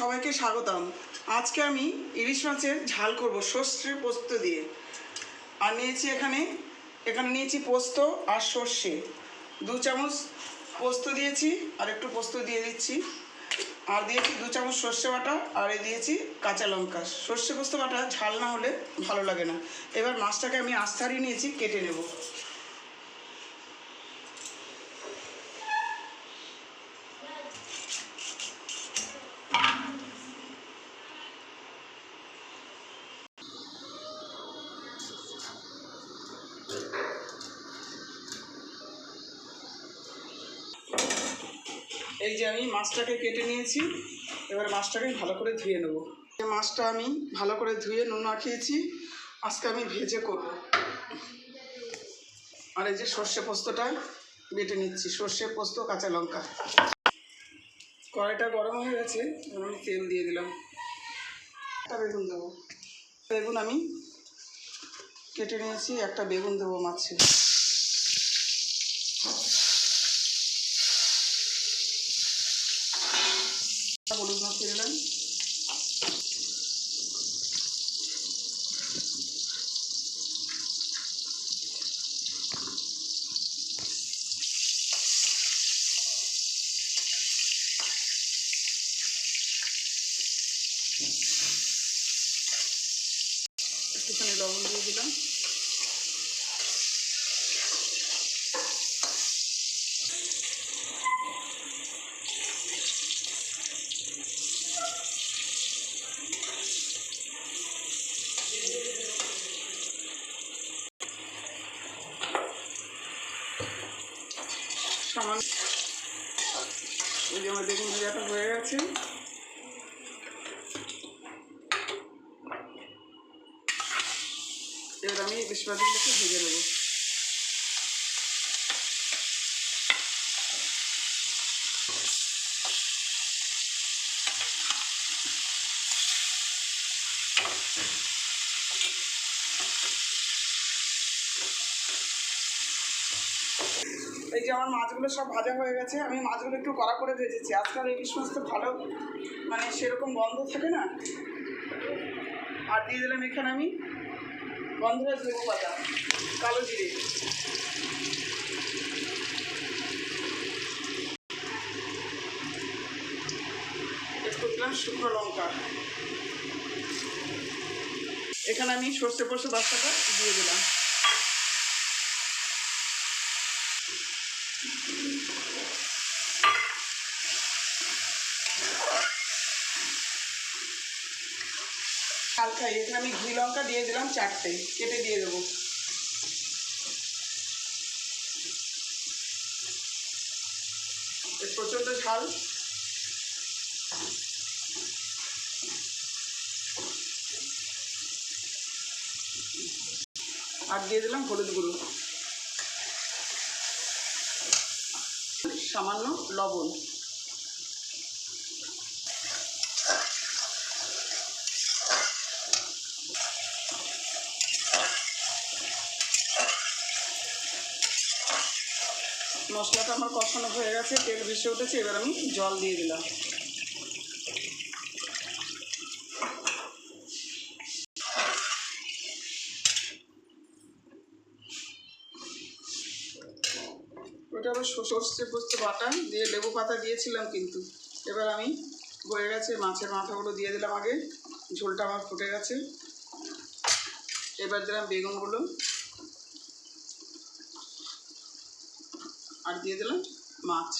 সবাইকে স্বাগতম। আজকে আমি ইলিশ মাছের ঝাল করব সর্ষে পোস্ত দিয়ে। আর নিয়েছি এখানে এখানে নিয়েছি পোস্ত আর সর্ষে। দু চামচ পোস্ত দিয়েছি, আর একটু পোস্ত দিয়ে দিচ্ছি। আর দিয়েছি দু চামচ সর্ষে বাটা, আর এ দিয়েছি কাঁচা লঙ্কা। সর্ষে পোস্ত বাটা ঝাল না হলে ভালো লাগে না। এবার মাছটাকে আমি আস্তারি নিয়েছি, কেটে নেব। এই যে আমি মাছটাকে কেটে নিয়েছি, এবার মাছটাকে ভালো করে ধুয়ে নেব। এই মাছটা আমি ভালো করে ধুয়ে নুন মাখিয়েছি, আজকে আমি ভেজে করব। আর এই যে সর্ষে পোস্তটা বেটে নিচ্ছি, সর্ষে পোস্ত, কাঁচা লঙ্কা। কড়াইটা গরম হয়ে গেছে আমি তেল দিয়ে দিলাম। একটা বেগুন দেবো। বেগুন আমি কেটে নিয়েছি, একটা বেগুন দেবো মাছে হলুদ মাখিয়ে দিলাম একটুখানি লবণ দিয়ে দিলাম সামান্য এই যে আমার বেগুন ভাজাটা হয়ে গেছে। এবার আমি ইলিশ মাছগুলোকে ভেজে নেব। এই যে আমার মাছগুলো সব ভাজা হয়ে গেছে, আমি মাছগুলো একটু কড়া করে ভেজেছি। আজকাল ইলিশ মাছ তো ভালো মানে সেরকম গন্ধ থাকে না? আর দিয়ে দিলাম এখানে আমি গন্ধরাজ লেবু পাতা কালো জিরে। দিলাম শুকনো লঙ্কা। এখানে আমি সর্ষে পোষে বাচ্চাটা দিয়ে দিলাম। হালকা এখানে আমি ঘি লঙ্কা দিয়ে দিলাম চারটে, কেটে দিয়ে দেবো। প্রচণ্ড ঝাল। আর দিয়ে দিলাম হলুদ গুঁড়ো। সামান্য লবণ। মশলাটা আমার কষানো হয়ে গেছে, তেল ভেসে উঠেছে, এবার আমি জল দিয়ে দিলাম। ওটা আবার সর্ষে পোস্ত বাটা দিয়ে লেবু পাতা দিয়েছিলাম কিন্তু। এবার আমি বয়ে গেছে, মাছের মাথাগুলো দিয়ে দিলাম আগে, ঝোলটা আমার ফুটে গেছে। এবার দিলাম বেগুনগুলো। আর দিয়ে দিলাম মাছ।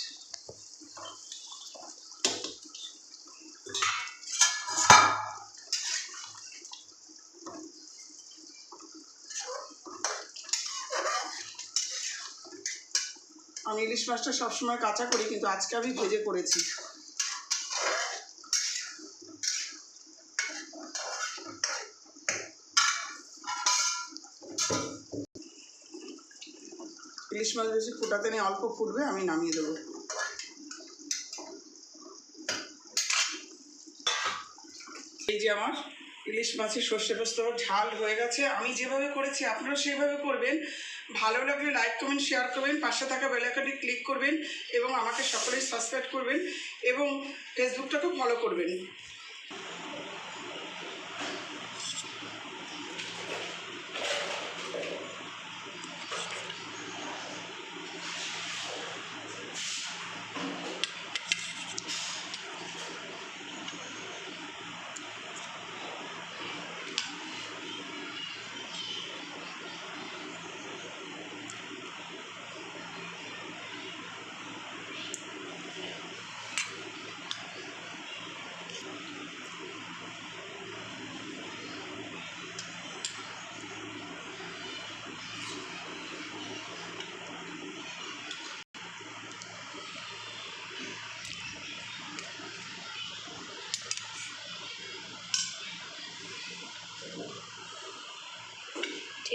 আমি ইলিশ মাছটা সবসময় কাঁচা করি, কিন্তু আজকে আমি ভেজে করেছি। ইলিশ মাছ বেশি ফুটাতে নেই, অল্প ফুটবে, আমি নামিয়ে দেবো। এই যে আমার ইলিশ মাছের সর্ষে পোস্ত ঝাল হয়ে গেছে। আমি যেভাবে করেছি আপনারা সেইভাবে করবেন। ভালো লাগলে লাইক কমেন্ট শেয়ার করবেন। পাশে থাকা বেলাইকনে ক্লিক করবেন এবং আমাকে সকলেই সাবস্ক্রাইব করবেন এবং ফেসবুকটাকেও ফলো করবেন।